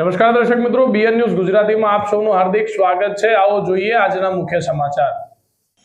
નમસ્કાર દર્શક મિત્રો બીએન ન્યૂઝ ગુજરાતીમાં આપ સૌનું હાર્દિક સ્વાગત છે. આવો જોઈએ આજના મુખ્ય સમાચાર.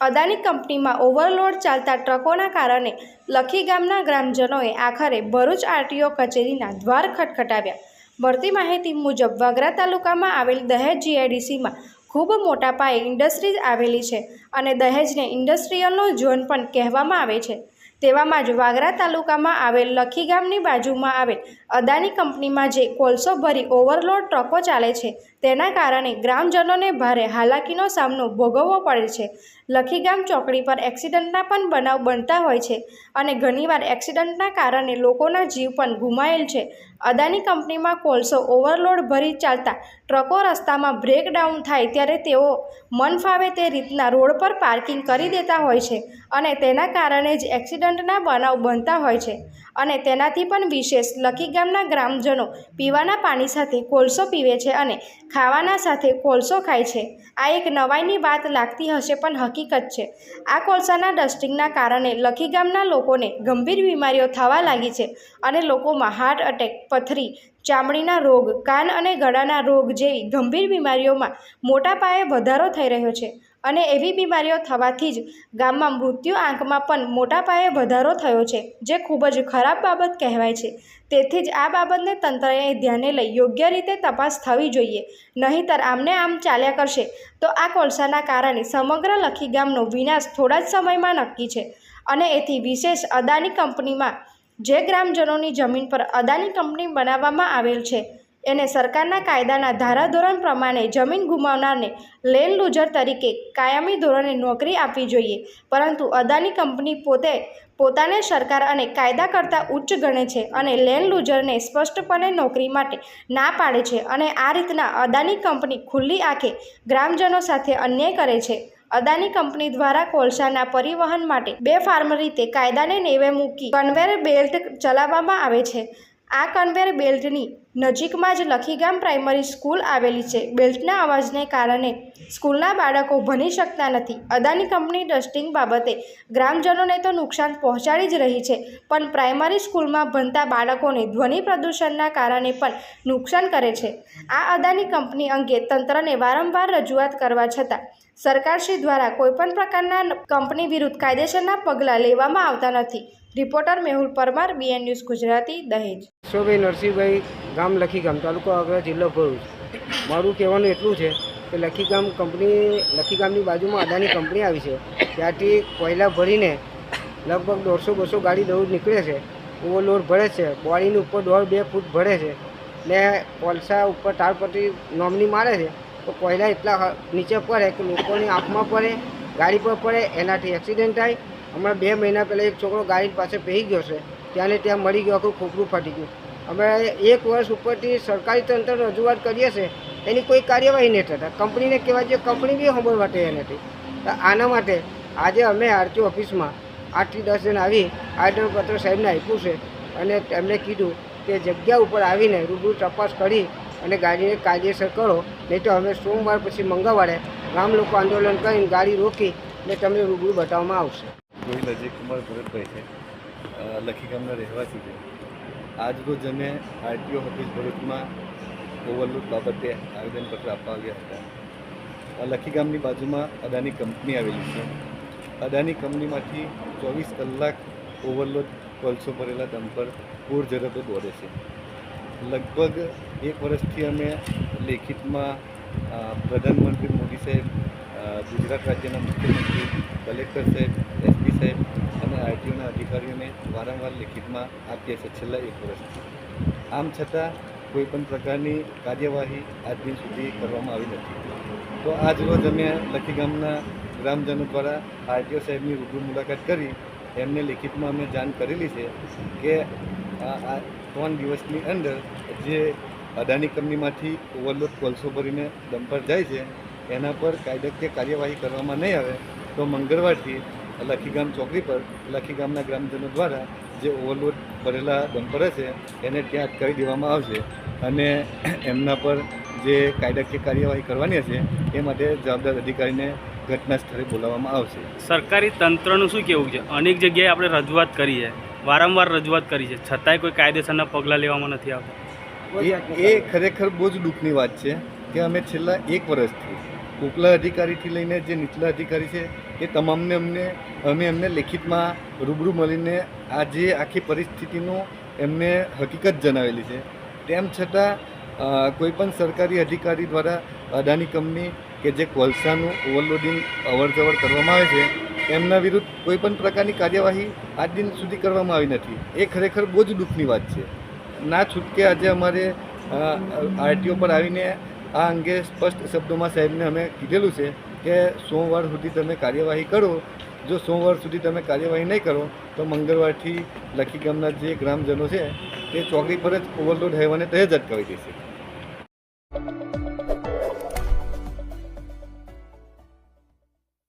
અદાની કંપનીમાં ઓવરલોડ ચાલતા ટ્રકોના કારણે લખી ગામના ગ્રામજનોએ આખરે ભરૂચ આરટીઓ કચેરીના દ્વાર ખટખટાવ્યા. મળતી માહિતી મુજબ, વાગરા તાલુકામાં આવેલ દહેજ જીઆઈડીસીમાં ખૂબ મોટા પાયે ઇન્ડસ્ટ્રીઝ આવેલી છે અને દહેજને ઇન્ડસ્ટ્રીયલનો ઝોન પણ કહેવામાં આવે છે. તેવામાં જ વાગરા તાલુકામાં આવેલ લખી ગામની બાજુમાં આવેલ અદાની કંપનીમાં જે કોલસો ભરી ઓવરલોડ ટ્રકો ચાલે છે, તેના કારણે ગ્રામજનોને ભારે હાલાકીનો સામનો ભોગવવો પડે છે. લખીગામ ચોકડી પર એક્સિડન્ટના પણ બનાવ બનતા હોય છે અને ઘણીવાર એક્સિડન્ટના કારણે લોકોના જીવ પણ ગુમાયેલ છે. અદાની કંપનીમાં કોલસો ઓવરલોડ ભરી ચાલતા ટ્રકો રસ્તામાં બ્રેકડાઉન થાય ત્યારે તેઓ મન ફાવે તે રીતના રોડ પર પાર્કિંગ કરી દેતા હોય છે અને તેના કારણે જ એક્સિડન્ટના બનાવ બનતા હોય છે અને તેનાથી પણ વિશેષ લકી ગામના ગ્રામજનો પીવાના પાણી સાથે કોલસો પીવે છે અને ખાવાના સાથે કોલસો ખાય છે. આ એક નવાઈની વાત લાગતી હશે પણ હકીકત છે. આ કોલસાના ડસ્ટિંગના કારણે લખી ગામના લોકોને ગંભીર બીમારીઓ થવા લાગી છે અને લોકોમાં હાર્ટ એટેક, પથરી, ચામડીના રોગ, કાન અને ગળાના રોગ જેવી ગંભીર બીમારીઓમાં મોટા પાયે વધારો થઈ રહ્યો છે. અને એવી બીમારીઓ થવાથી જ ગામમાં મૃત્યુ આંકમાં પણ મોટા પાયે વધારો થયો છે, જે ખૂબ જ ખરાબ બાબત કહેવાય છે. તેથી જ આ બાબતને તંત્રએ ધ્યાને લઈ યોગ્ય રીતે તપાસ થવી જોઈએ, નહીંતર આમને આમ ચાલ્યા કરશે. તો આ કોલસાના કારણે સમગ્ર લખી ગામનો વિનાશ થોડા જ સમયમાં નક્કી છે. અને એથી વિશેષ અદાની કંપનીમાં જે ગ્રામજનોની જમીન પર અદાની કંપની બનાવવામાં આવેલ છે એને સરકારના કાયદાના ધારાધોરણ પ્રમાણે જમીન ગુમાવનારને લેન લૂઝર તરીકે કાયમી ધોરણે નોકરી આપવી જોઈએ. પરંતુ અદાની કંપની પોતે પોતાને સરકાર અને કાયદા કરતાં ઉચ્ચ ગણે છે અને લેન લૂઝરને સ્પષ્ટપણે નોકરી માટે ના પાડે છે અને આ રીતના અદાની કંપની ખુલ્લી આંખે ગ્રામજનો સાથે અન્યાય કરે છે. અદાની કંપની દ્વારા કોલસાના પરિવહન માટે બે ફાર્મ રીતે કાયદાને નેવે મૂકી કન્વેર બેલ્ટ ચલાવવામાં આવે છે. આ કન્વેર બેલ્ટની નજીકમાં જ લખીગામ પ્રાઇમરી સ્કૂલ આવેલી છે. બેલ્ટના અવાજને કારણે સ્કૂલના બાળકો ભણી શકતા નથી. અદાની કંપની ડસ્ટિંગ બાબતે ગ્રામજનોને તો નુકસાન પહોંચાડી જ રહી છે, પણ પ્રાઇમરી સ્કૂલમાં ભણતા બાળકોને ધ્વનિ પ્રદૂષણના કારણે પણ નુકસાન કરે છે. આ અદાની કંપની અંગે તંત્રને વારંવાર રજૂઆત કરવા છતાં સરકારશ્રી દ્વારા કોઈપણ પ્રકારના કંપની વિરુદ્ધ કાયદેસરના પગલાં લેવામાં આવતા નથી. Reporter Mehul Parmar, BN news Gujarati, Dahej. Yashobhai Narsinhbhai ગામ લખીગામ, તાલુકો આગળ જિલ્લો ભરૂચ. મારું કહેવાનું એટલું છે કે લખીગામ કંપની, લખીગામની બાજુમાં અદાની કંપની આવી છે. ત્યાંથી કોયલા ભરીને લગભગ દોઢસો બસો ગાડી દોડ નીકળે છે. ઓવરલોડ ભરે છે. બોડીની ઉપર દોઢ બે ફૂટ ભરે છે. ને કોલસા ઉપર તારપટ્ટી નોમની મારે છે. તો કોયલા એટલા નીચે પડે કે લોકોની આંખમાં પડે, ગાડી પર પડે, એનાથી એક્સિડન્ટ થાય હમણાં બે મહિના પહેલાં એક છોકરો ગાડી પાસે પહેરી ગયો છે. ત્યાંને ત્યાં મળી ગયો, આખું ખોખરું ફાટી ગયું. અમે એક વર્ષ ઉપરથી સરકારી તંત્ર રજૂઆત કરીએ છીએ એની કોઈ કાર્યવાહી નહીં થતા. કંપનીને કહેવાય જોઈએ કંપની બી સાંભળવા માટે નથી. આના માટે આજે અમે આરટીઓ ઓફિસમાં આઠથી દસ જણ આવી આવેદનપત્ર સાહેબને આપ્યું છે અને એમણે કીધું કે જગ્યા ઉપર આવીને રૂબરૂ તપાસ કરી અને ગાડીને કાયદેસર કરો. નહીં તો અમે સોમવાર પછી મંગળવારે ગામ લોકો આંદોલન કરીને ગાડી રોકી ને તમને રૂબરૂ બતાવવામાં આવશે. ગોહિલ અજય કુમાર ભરતભાઈ છે. લખી ગામના રહેવાસી છે. આજ રોજ અમે આરટીઓ ઓફિસ ભરૂચમાં ઓવરલોડ બાબતે આવેદનપત્ર આપવા આવ્યા હતા. લખી ગામની બાજુમાં અદાની કંપની આવેલી છે. અદાની કંપનીમાંથી ચોવીસ કલાક ઓવરલોડ કોલસો ભરેલા ડમ્પર પૂર ઝડપે દોડે છે. લગભગ એક વર્ષથી અમે લેખિતમાં પ્રધાનમંત્રી મોદી સાહેબ ગુજરાત રાજ્યના મુખ્યમંત્રી, કલેક્ટર સાહેબ એસપી સાહેબ અને આરટીઓના અધિકારીઓને વારંવાર લેખિતમાં આપીએ છીએ છેલ્લા એક વર્ષથી. આમ છતાં કોઈ પણ પ્રકારની કાર્યવાહી આજ દિન સુધી કરવામાં આવી નથી. તો આજ રોજ અમે લખી ગામના ગ્રામજનો દ્વારા આરટીઓ સાહેબની રૂબરૂ મુલાકાત કરી. એમને લેખિતમાં અમે જાણ કરેલી છે કે આ આ ત્રણ દિવસની અંદર જે અદાની કંપનીમાંથી ઓવરલોડ કોલસો ભરીને ડમ્પર જાય છે, એના પર કાયદાકીય કાર્યવાહી કરવામાં નહીં આવે, તો મંગળવારથી લખીગામ ચોકડી પર લખીગામના ગ્રામજનો દ્વારા જે ઓવરલોડ ભરેલા ડમ્પરો છે એને ત્યાં અટકાવી દેવામાં આવશે અને એમના પર જે કાયદાકીય કાર્યવાહી કરવાની હશે એ માટે જવાબદાર અધિકારીને ઘટના સ્થળે બોલાવવામાં આવશે. સરકારી તંત્રનું શું કહેવું છે? અનેક જગ્યાએ આપણે રજૂઆત કરી છે વારંવાર રજૂઆત કરી છે છતાંય કોઈ કાયદેસરના પગલાં લેવામાં નથી આવતા. એ ખરેખર બહુ જ દુઃખની વાત છે કે અમે છેલ્લા એક વર્ષથી ઉપલા અધિકારીથી લઈને જે નીચલા અધિકારી છે, એ તમામને અમને, અમે એમને લેખિતમાં રૂબરૂ મળીને આ જે આખી પરિસ્થિતિનું એમને હકીકત જણાવેલી છે. તેમ છતાં કોઈપણ કોઈ પણ સરકારી અધિકારી દ્વારા અદાની કંપની કે જે કોલસાનું ઓવરલોડિંગ અવરજવર કરવામાં આવે છે, એમના વિરુદ્ધ કોઈપણ પ્રકારની કાર્યવાહી આજ દિન સુધી કરવામાં આવી નથી. એ ખરેખર બહુ જ દુઃખની વાત છે. ના છૂટકે આજે અમારે આરટીઓ પર આવીને આ અંગે સ્પષ્ટ શબ્દોમાં સાહેબને અમે કીધેલું છે કે સોમવાર સુધી તમે કાર્યવાહી કરો. જો સોમવાર સુધી તમે કાર્યવાહી નહીં કરો, તો મંગળવારથી લખી ગામના જે ગ્રામજનો છે, તે ચોકડી પર જ ઓવરલોડ રહેવાને તહેજ અટકાવી દેશે.